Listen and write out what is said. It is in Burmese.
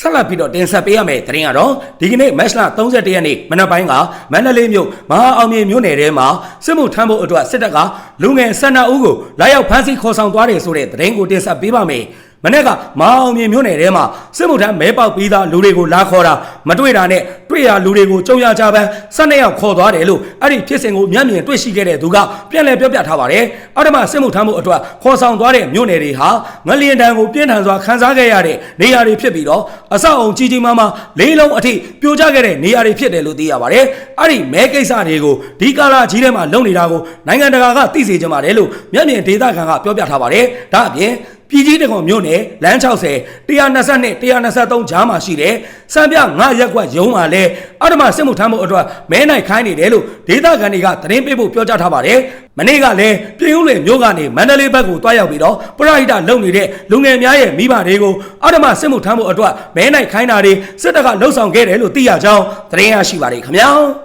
ဆက်လက်ပြီးတော့တင်ဆက်ပေးရမယ့်သတင်းကတော့ဒီကနေ့မတ်လ31ရက်နေ့မနက်ပိုင်းကမန္တလေးမြို့မဟာအောင်မြေမြို့နယ်ထဲမှာစစ်မှုထမ်းဖို့အတွက်စစ်တပ်ကလူငယ်12ဦးကိုလာရောက်ဖမ်းဆီးခေါ်ဆောင်သွားတယ်ဆိုတဲ့သတင်းကိုတင်ဆက်ပေးပါမယ်။ မနေ့ကမဟာအောင်မြေမြို့နယ်ထဲမှာစစ်မှုထမ်းမဲပေါက်ပြီးသားလူတွေကိုလာခေါ်တာမတွေ့တာနဲ့တွေ့ရလူတွေကိုကြုံရကြပန်း12ယောက်ခေါ်သွားတယ်လို့အဲ့ဒီဖြစ်စဉ်ကိုမျက်မြင်တွေ့ရှိခဲ့တဲ့သူကပြန်လည်ပြောပြထားပါတယ်။အောက်တမစစ်မှုထမ်းဖို့အတွက်ခေါ်ဆောင်သွားတဲ့မြို့နယ်တွေဟာငလျင်တန်းကိုပြင်းထန်စွာခန်းစားခဲ့ရတဲ့နေရာတွေဖြစ်ပြီးတော့အဆောက်အုံကြီးကြီးမားမားလေးလုံးအထိပြိုကျခဲ့တဲ့နေရာတွေဖြစ်တယ်လို့သိရပါတယ်။အဲ့ဒီမဲကိစ္စတွေကိုဒီကာလာကြီးထဲမှာလုပ်နေတာကိုနိုင်ငံတကာကသိစေချင်ပါတယ်လို့မျက်မြင်ဒေသခံကပြောပြထားပါတယ်။ဒါအပြင် ပြည်ကြီးတကောင်မြို့နယ်လမ်း60 122 123ကြားမှာရှိတဲ့စံပြ9ရက်ကွက်ရုံးမှာလဲအဓမ္မစစ်မှုထမ်းမှုအတွက်မဲနိုင်ခိုင်းနေတယ်လို့ဒေသခံတွေကသတင်းပေးဖို့ပြောကြားထားပါတယ်။မနေ့ကလည်းပြည်ဦးလွင်မြို့ကနေမန္တလေးဘက်ကိုတွားရောက်ပြီးတော့ပရိဟိတလုပ်နေတဲ့လူငယ်များရဲ့မိဘတွေကိုအဓမ္မစစ်မှုထမ်းမှုအတွက်မဲနိုင်ခိုင်းတာတွေစစ်တပ်ကလှုံ့ဆော်ခဲ့တယ်လို့သိရကြောင်းသတင်းရရှိပါတယ်ခင်ဗျာ။